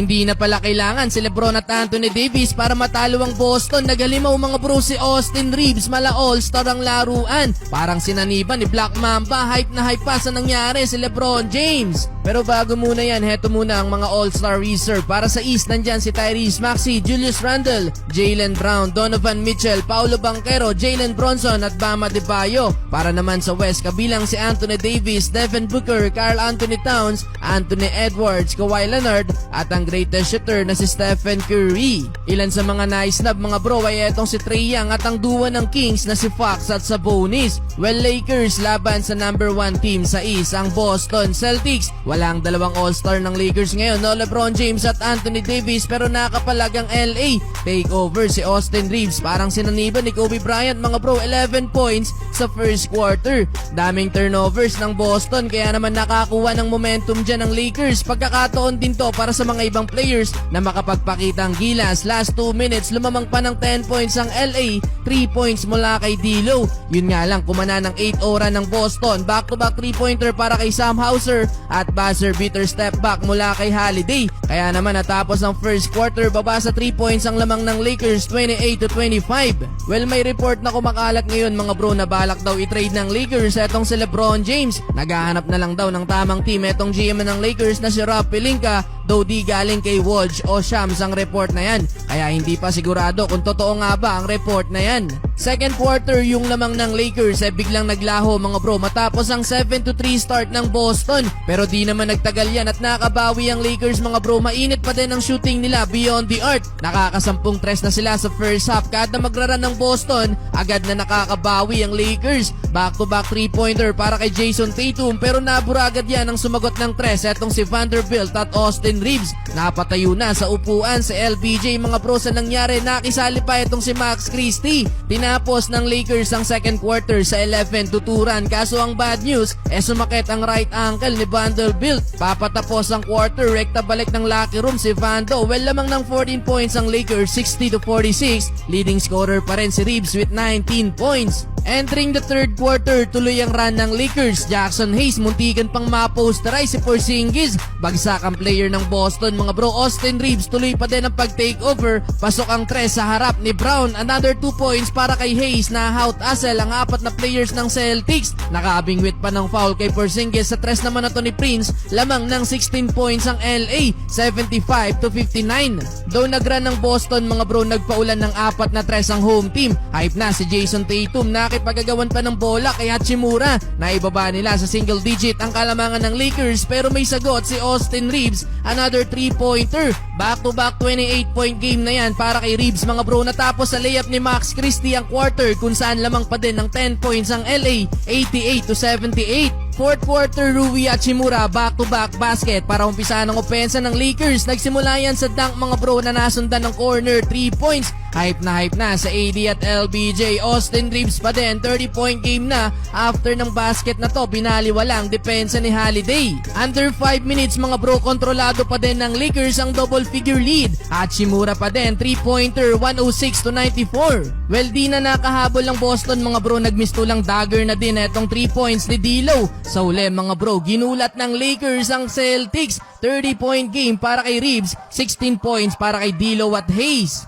Hindi na pala kailangan si Lebron at Anthony Davis para matalo ang Boston. Nagalimaw mga bro si Austin Reeves, mala all-star ang laruan. Parang sinaniban ni Black Mamba, hype na hype pa sa nangyari si Lebron James. Pero bago muna yan, heto muna ang mga all-star reserve. Para sa East, nandyan si Tyrese Maxey, Julius Randle, Jalen Brown, Donovan Mitchell, Paulo Banquero, Jalen Bronson at Bama Debayo. Para naman sa West, kabilang si Anthony Davis, Devin Booker, Carl Anthony Towns, Anthony Edwards, Kawhi Leonard at ang greatest shooter na si Stephen Curry. Ilan sa mga naisnab mga bro ay etong si Trae Young at ang duo ng Kings na si Fox at Sabonis. Well Lakers laban sa number 1 team sa East ang Boston Celtics. Walang dalawang all-star ng Lakers ngayon no LeBron James at Anthony Davis pero nakapalagang LA. Take over si Austin Reeves parang sinaniban ni Kobe Bryant mga bro 11 points sa first quarter. Daming turnovers ng Boston kaya naman nakakuha ng momentum dyan ng Lakers. Pagkakataon din to para sa mga ibang players na makapagpakita ang gilas. Last 2 minutes lumamang pa ng 10 points ang LA, 3 points mula kay D'Lo. Yun nga lang kumana ng 8 ora ng Boston. Back-to-back 3-pointer para kay Sam Hauser at buzzer beater step back mula kay Holiday. Kaya naman natapos ang first quarter baba sa 3 points ang lamang ng Lakers 28 to 25. Well may report na kumakalat ngayon mga bro na balak daw i-trade ng Lakers etong si LeBron James. Naghahanap na lang daw ng tamang team etong GM ng Lakers na si Rob Pelinka Though di galing kay Woj o Shams ang report na yan. Kaya hindi pa sigurado kung totoo nga ba ang report na yan. Second quarter yung lamang ng Lakers ay biglang naglaho mga bro matapos ang 7-3 start ng Boston. Pero di naman nagtagal yan at nakabawi ang Lakers mga bro. Mainit pa din ang shooting nila beyond the arc. Nakakasampung tres na sila sa first half. Kada magraran ng Boston, agad na nakakabawi ang Lakers. Back-to-back 3-pointer para kay Jason Tatum pero nabura agad yan ang sumagot ng tres etong si Vanderbilt at Austin Reeves. Napatayo na sa upuan si LBJ mga bro sa nangyari. Nakisali pa itong si Max Christie. Tinapos ng Lakers ang second quarter sa 11 tuturan. Kaso ang bad news, eh sumakit ang right ankle ni Vanderbilt. Papatapos ang quarter, rekta balik ng locker room si Vando. Well lamang ng 14 points ang Lakers 60 to 46. Leading scorer pa rin si Reeves with 19 points. Entering the third quarter, tuloy ang run ng Lakers. Jackson Hayes, muntikan pang ma-posterize si Porzingis. Bagsak ang player ng Boston. Mga bro, Austin Reeves tuloy pa din ang pag-take over. Pasok ang tres sa harap ni Brown. Another 2 points para kay Hayes na out asel ang apat na players ng Celtics. Nakabingwit pa ng foul kay Porzingis sa tres naman na to ni Prince. Lamang ng 16 points ang LA, 75 to 59. Though nagrun ng Boston, mga bro, nagpaulan ng apat na tres ang home team. Hype na si Jason Tatum nakipagagawan pa ng bola kay Hachimura. Naibaba nila sa single digit ang kalamangan ng Lakers pero may sagot si Austin Reeves. Another 3-pointer. Back-to-back 28-point game na yan para kay Reeves mga bro. Natapos sa layup ni Max Christie ang quarter kung saan lamang pa din ng 10 points ang LA, 88 to 78. Fourth quarter, Rui Hachimura back-to-back basket para umpisa ng opensa ng Lakers. Nagsimula yan sa dunk mga bro na nasundan ng corner 3 points. Hype na hype na sa AD at LBJ. Austin Reeves pa din, 30-point game na. After ng basket na to, binaliwala ang depensa ni Holiday. Under 5 minutes mga bro, kontrolado pa din ng Lakers ang double figure lead. Hachimura pa din, 3-pointer, 106 to 94. Well, di na nakahabol ang Boston mga bro, nagmisto lang dagger na din etong 3 points ni D'Lo. Sa uli mga bro, ginulat ng Lakers ang Celtics. 30-point game para kay Reeves, 16 points para kay D'Lo at Hayes.